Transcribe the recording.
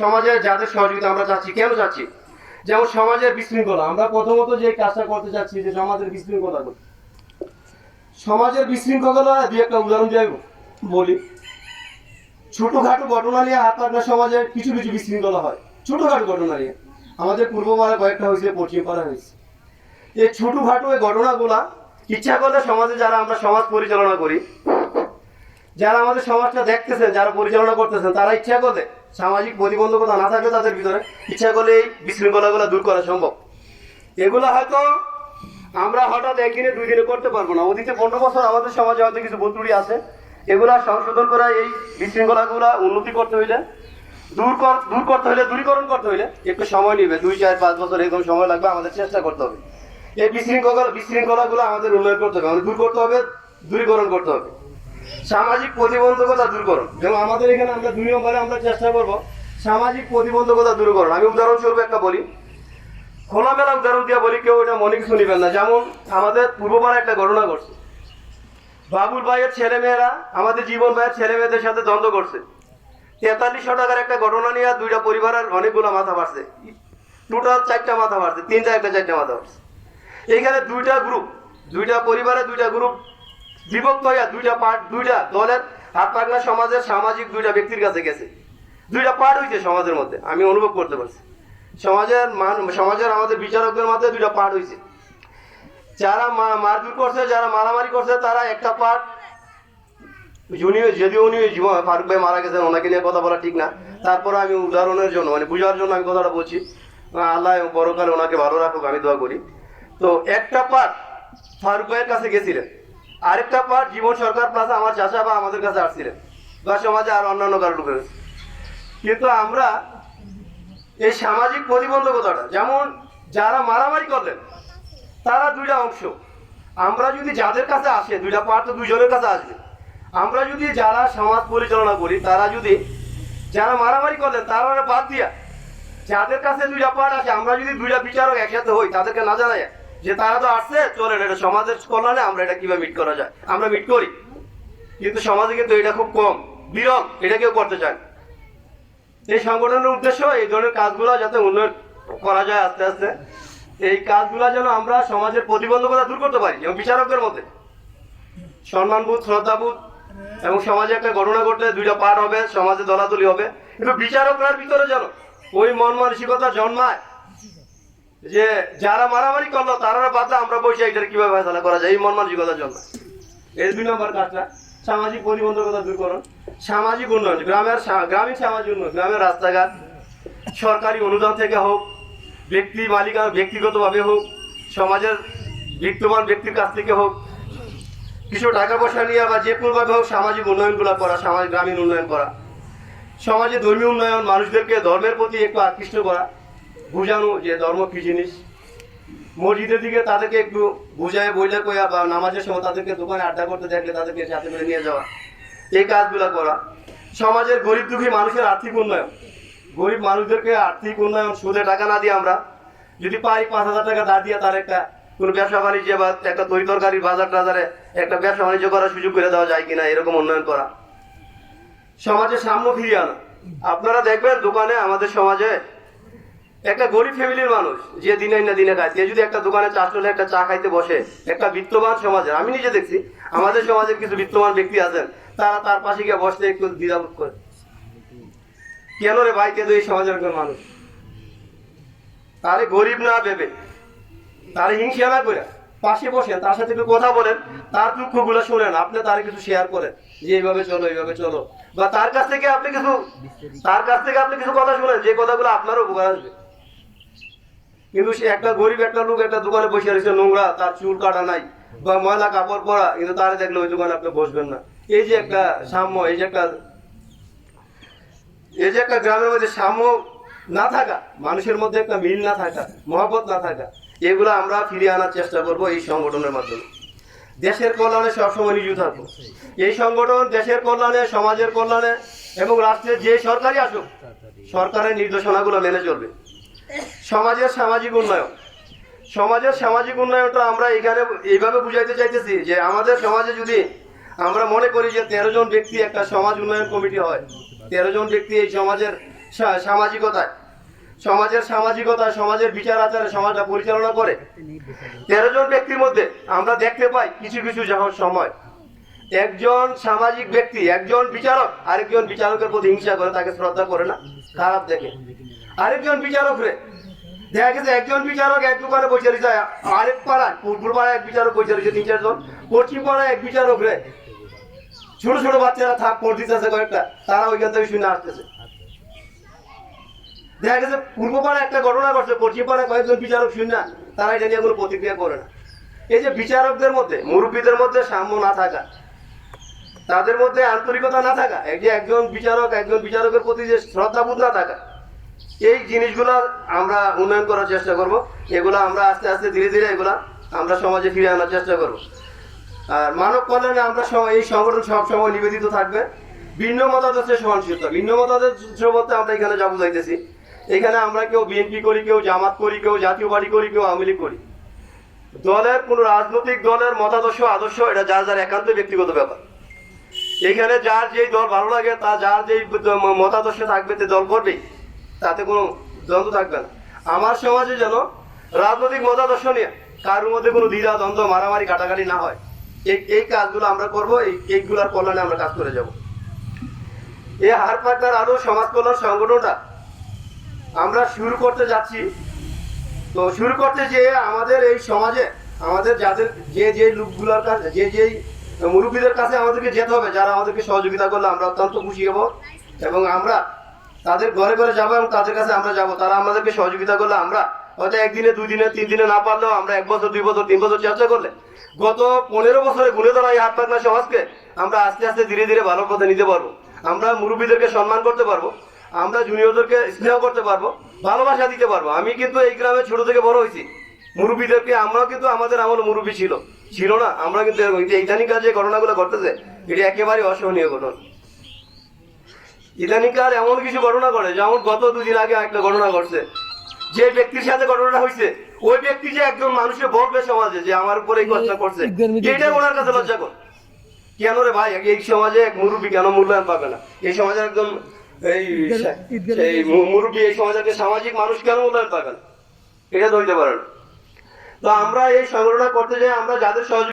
সমাজে যাদের সহযোগিতা আমরা চাচ্ছি, কেন চাচ্ছি? যেমন সমাজের বিশৃঙ্খলা, আমরা প্রথমত যে কাজটা করতে চাচ্ছি যে সমাজের বিশৃঙ্খলা করি। সমাজের বিশৃঙ্খলা দিয়ে একটা উদাহরণ দিয়ে বলি। ছোটখাটো ঘটনা নিয়ে হাত পাকনা সমাজে কিছু কিছু বিশৃঙ্খলা হয়। ছোটখাটো ঘটনা নিয়ে। আমাদের পূর্ব পাড়ায় কয়েকটা হয়েছে, পশ্চিম পাড়ায় হয়েছে। এই ছোটখাটো এই ঘটনাগুলা ইচ্ছা করলে সমাজে যারা আমরা সমাজ পরিচালনা করি যারা আমাদের সমাজটা দেখতেছেন যারা পরিচালনা করতেছেন তারা ইচ্ছা করলে সামাজিক প্রতিবন্ধকতা না থাকলে তাদের ভিতরে ইচ্ছা করলে এই বিশৃঙ্খলাগুলো দূর করা সম্ভব। এগুলো হয়তো আমরা হঠাৎ একদিনে দুই দিনে করতে পারব না। অতীতে পনেরো বছর আমাদের সমাজে হয়তো কিছু বতুড়ি আছে। এগুলা সংশোধন করা এই বিশৃঙ্খলাগুলা উন্নতি করতে হইলে, দূর কর, দূর করতে হইলে, দূরীকরণ করতে হইলে একটু সময় নেবে। দুই, চার, পাঁচ বছর এরকম সময় লাগবে, আমাদের চেষ্টা করতে হবে। এই বিশৃঙ্খলা, বিশৃঙ্খলাগুলো আমাদের উন্নয়ন করতে হবে, আমাদের দূর করতে হবে, দূরীকরণ করতে হবে। সামাজিক প্রতিবন্ধকতা দূর করুন। যেমন আমাদের এখানে আমরা দুই নম্বরে আমরা চেষ্টা করব, সামাজিক প্রতিবন্ধকতা দূরকরণ আমি উদাহরণস্বরূপ একটা বলি। খোলামেলা উদাহরণ দিয়ে বলি, কেউ এটা মনে কিছু নেবেন না। যেমন আমাদের পূর্বপাড়া একটা ঘটনা ঘটছে। বাবুল ভাইয়ের ছেলে মেয়েরা আমাদের জীবন ভাইয়ের ছেলে মেয়েদের সাথে দ্বন্দ্ব করছে। তেতাল্লিশশো টাকার একটা ঘটনা নিয়ে আর দুইটা পরিবারের অনেকগুলো মাথা বাড়ছে। টোটাল চারটা মাথা বাড়ছে, তিনটা একটা চারটা মাথা বাড়ছে। এইখানে দুইটা গ্রুপ দুইটা পরিবারে দুইটা গ্রুপ বিভক্ত হইয়া দুইটা পার্ট, দুইটা দলের হাত পাগলা সমাজের, সামাজিক দুইটা ব্যক্তির কাছে গেছে। দুইটা পার্ট হইছে সমাজের মধ্যে, আমি অনুভব করতে পারছি। সমাজের সমাজের আমাদের বিচারকদের মধ্যে দুইটা পার্ট হইছে। যারা মা- মারধর করছে, যারা মারামারি করছে, তারা একটা পার্ট উনি যদিও উনি ফারুক ভাই মারা গেছেন, ওনাকে নিয়ে কথা বলা ঠিক না। তারপরে আমি উদাহরণের জন্য মানে বুঝার জন্য আমি কথাটা বলছি। আল্লাহ বড়কালে ওনাকে ভালো রাখুক, আমি দোয়া করি। তো একটা পার্ট ফারুক ভাইয়ের কাছে গেছিলেন। আরেকটা পার্ট জীবন সরকার প্লাস আমার চাষা বা আমাদের কাছে আসছিলেন বা সমাজে আর অন্যান্য কারও লোকের কিন্তু আমরা এই সামাজিক প্রতিবন্ধকতাটা, যেমন যারা মারামারি করলেন, তারা দুইটা অংশ। আমরা যদি যাদের কাছে আসে, দুইটা পার্ট তো দুজনের কাছে আসবে। আমরা যদি যারা সমাজ পরিচালনা করি, তারা যদি যারা মারামারি করলেন, তারা বাদ দিয়া, যাদের কাছে দুইটা পার্ট আছে আমরা যদি দুইটা বিচারক একসাথে হই, তাদেরকে না জানাই যে তারা তো আসছে চলেন, এটা সমাজের কল্যাণে আমরা এটা কীভাবে মিট করা যায়? আমরা মিট করি। কিন্তু সমাজে কিন্তু এটা খুব কম। বিরল, এটা কেউ করতে চায় এই সংগঠনের উদ্দেশ্য এই ধরনের কাজগুলো যাতে উন্নয়ন করা যায় আস্তে আস্তে। এই কাজগুলো যেন আমরা সমাজের প্রতিবন্ধকতা দূর করতে পারি, এবং বিচারকদের মধ্যে। সম্মানবোধ, শ্রদ্ধাবোধ, এবং সমাজে একটা ঘটনা ঘটলে দুইটা পার হবে, সমাজে দলাদলি হবে। কিন্তু বিচারকরার ভিতরে যেন ওই মন মানসিকতা জন্মায় যে যারা মারামারি করল তারা বাদলে, আমরা বসে এটা কীভাবে ফেসলা করা যায়? এই মন মানসিকতা জন্মায় এই দুই নম্বর কাজটা সামাজিক প্রতিবন্ধকতা দূরকরণ সামাজিক উন্নয়ন, গ্রামের গ্রামীণ সামাজিক উন্নয়ন, গ্রামের রাস্তাঘাট, সরকারি অনুদান থেকে হোক, ব্যক্তি মালিকা, ব্যক্তিগতভাবে হোক, সমাজের বিত্তমান ব্যক্তির কাছ থেকে হোক, কিছু টাকা পয়সা নিয়ে বা যে কোনোভাবে হোক সামাজিক উন্নয়নগুলো করা, সামাজিক গ্রামীণ উন্নয়ন করা। সমাজে ধর্মীয় উন্নয়ন, মানুষদেরকে ধর্মের প্রতি একটু আকৃষ্ট করা। বোঝানো যে ধর্ম কী জিনিস। মসজিদের দিকে তাদেরকে একটু বুঝায়, বইলে কয়া বা নামাজের সময় তাদেরকে দোকানে আড্ডা করতে দেখলে তাদেরকে সাথে করে নিয়ে যাওয়া। এই কাজগুলো করা। সমাজের গরিব দুঃখী মানুষের আর্থিক উন্নয়ন। গরিব মানুষদেরকে আর্থিক উন্নয়ন, সুদে টাকা না দিয়ে আমরা যদি পাই পাঁচ হাজার টাকা ধার দিয়ে তার একটা কোনো ব্যবসা বাণিজ্য বা একটা তরি তরকারি বাজার টাজারে একটা ব্যবসা বাণিজ্য করার সুযোগ করে দেওয়া যায় কিনা, এরকম উন্নয়ন করা। সমাজের সাম্য ফিরিয়ে আনা। আপনারা দেখবেন দোকানে আমাদের সমাজে একটা গরিব ফ্যামিলির মানুষ, যে দিনে না দিনে খায়, সে যদি একটা দোকানে চা চলে একটা চা খাইতে বসে, একটা বিত্তবান সমাজের, আমি নিজে দেখছি, আমাদের সমাজের কিছু বিত্তবান ব্যক্তি আছেন, তারা তার পাশে গিয়ে বসতে একটু দ্বিধাবোধ করে। কেন রে ভাই কেন এই সমাজের একজন মানুষ? তারে গরিব না ভেবে। তারে হিংসা না করে, পাশে বসেন, তার সাথে একটু কথা বলেন, তার দুঃখগুলো শোনেন, আপনি তার কিছু শেয়ার করেন, যে এইভাবে চলো এইভাবে চলো। বা তার কাছ থেকে আপনি কিছু, তার কাছ থেকে আপনি কিছু কথা শুনেন, যে কথাগুলো আপনারও উপকার আসবে। কিন্তু সে একটা গরিব, একটা লোক, একটা দোকানে বসে রয়েছে, নোংরা, তার চুল কাটা নাই, বা ময়লা কাপড় পরা, কিন্তু তারা দেখলে ওই দোকানে আপনি বসবেন না। এই যে একটা সাম্য, এই যে একটা এই যে একটা গ্রামের মধ্যে সাম্য না থাকা, মানুষের মধ্যে একটা মিল না থাকা, মহব্বত না থাকা, এগুলো আমরা ফিরিয়ে আনার চেষ্টা করব এই সংগঠনের মাধ্যমে। দেশের কল্যাণে সবসময় নিয়োজিত থাকব। এই সংগঠন দেশের কল্যাণে, সমাজের কল্যাণে এবং রাষ্ট্রের যে সরকারই আসুক, সরকারের নির্দেশনাগুলো মেনে চলবে। সমাজের সামাজিক উন্নয়ন। সমাজের সামাজিক উন্নয়নটা আমরা এখানে এইভাবে বুঝাইতে চাইতেছি যে আমাদের সমাজে যদি আমরা মনে করি যে তেরো জন ব্যক্তি একটা সমাজ উন্নয়ন কমিটি হয়, তেরো জন ব্যক্তি এই সমাজের সামাজিকতায়, সমাজের সামাজিকতা সমাজের বিচার আচারে, সমাজটা পরিচালনা করে, তেরো জন ব্যক্তির মধ্যে আমরা দেখতে পাই কিছু কিছু যখন সময়, একজন সামাজিক ব্যক্তি, একজন বিচারক, আরেকজন বিচারকের প্রতি হিংসা করে, তাকে শ্রদ্ধা করে না, খারাপ দেখে। আরেকজন বিচারক রে দেখা একজন বিচারক এক দোকানে বসে রয়েছে, আরেক পাড়ায় পূর্ব পাড়ায় এক বিচারক বসে রয়েছে, তিন চারজন। পশ্চিম পাড়ায় এক বিচারক রে। ছোট ছোট বাচ্চারা থাক পড়তেছে কয়েকটা, তারা ওইখান থেকে শুনে আসতেছে। দেখা গেছে পূর্ব পাড়ায় একটা ঘটনা ঘটছে, পশ্চিম পাড়ায় কয়েকজন বিচারক শুন না, তারা এটা নিয়ে কোনো প্রতিক্রিয়া করে না। এই যে বিচারকদের মধ্যে, মুরব্বীদের মধ্যে সাম্য না থাকা, তাদের মধ্যে আন্তরিকতা না থাকা, এই যে একজন বিচারক, একজন বিচারকের প্রতি যে শ্রদ্ধাবোধ না থাকা এই জিনিসগুলো আমরা উন্নয়ন করার চেষ্টা করব। এগুলো আমরা আস্তে আস্তে ধীরে ধীরে এগুলা আমরা সমাজে ফিরে আনার চেষ্টা করব। আর মানব কল্যাণে আমরা এই সংগঠন সবসময় নিবেদিত থাকবে। ভিন্ন মতাদর্শের সহনশীলতা। ভিন্ন মতাদর্শ বলতে আমরা এখানে যা বুঝাইতেছি এখানে আমরা কেউ বিএনপি করি, কেউ জামাত করি, কেউ জাতীয় পার্টি করি, কেউ আওয়ামী লীগ করি। দলের কোনো রাজনৈতিক দলের মতাদর্শ, আদর্শ, এটা যার যার একান্ত ব্যক্তিগত ব্যাপার। এখানে যার যেই দল ভালো লাগে তা যার যেই মতাদর্শে থাকবে তে দল করবেই। তাতে কোনো দ্বন্দ্ব থাকবে না। আমার সমাজে যেন রাজনৈতিক মতাদর্শ নিয়ে কারোর মধ্যে কোনো দ্বিধা, দ্বন্দ্ব, মারামারি কাটাকাটি না হয়, এই এই কাজগুলো আমরা করব, এই, এইগুলোর কল্যাণে আমরা কাজ করে যাব। এই হার পাটনার আরও সমাজ কল্যাণ সংগঠনটা আমরা শুরু করতে যাচ্ছি। তো শুরু করতে যে আমাদের এই সমাজে আমাদের যাদের যে যে লোকগুলোর কাছে, যে যেই মুরব্বীদের কাছে আমাদেরকে যেতে হবে, যারা আমাদেরকে সহযোগিতা করলে আমরা অত্যন্ত খুশি হব এবং আমরা তাদের ঘরে ঘরে যাব এবং তাদের কাছে আমরা যাব। তারা আমাদেরকে সহযোগিতা করলে আমরা হয়তো একদিনে, দুই দিনে, তিন দিনে না পারলেও আমরা এক বছর, দুই বছর, তিন বছর চেষ্টা করলে গত পনেরো বছরে ঘুরে ধরা এই হাত সমাজকে আমরা আস্তে আস্তে ধীরে ধীরে ভালো পথে নিতে পারব। আমরা মুরব্বীদেরকে সম্মান করতে পারব। আমরা জুনিয়রদেরকে স্নেহ করতে পারব। ভালোবাসা দিতে পারব। আমি কিন্তু এই গ্রামে ছোট থেকে বড় হয়েছি। মুরব্বীদেরকে আমরাও কিন্তু আমাদের আমল মুরব্বী ছিল। ছিল না। আমরা কিন্তু ইদানিকার যে ঘটনাগুলো ঘটতেছে, এটি একেবারে অসহনীয় ঘটনা। ইদানিকার এমন কিছু ঘটনা ঘটে যেমন গত দুদিন আগে একটা ঘটনা ঘটছে। যে ব্যক্তির সাথে ঘটনাটা হয়েছে ওই ব্যক্তি যে একজন মানুষকে বলবে সমাজে যে আমার উপরে এই কথা করছে এটাই ওনার কাছে লজ্জা কর। কেন রে ভাই এই সমাজে এক মুরব্বী কেন মূল্যায়ন পাবে না? এই সমাজে একদম এই এই মুরব্বী এই সমাজের সামাজিক মানুষ কেন মূল্যায়ন পাবে না? এটা ধরতে হইতে পারে তো আমরা এই সংগঠনটা করতে যাই আমরা যাদের সহযোগিতা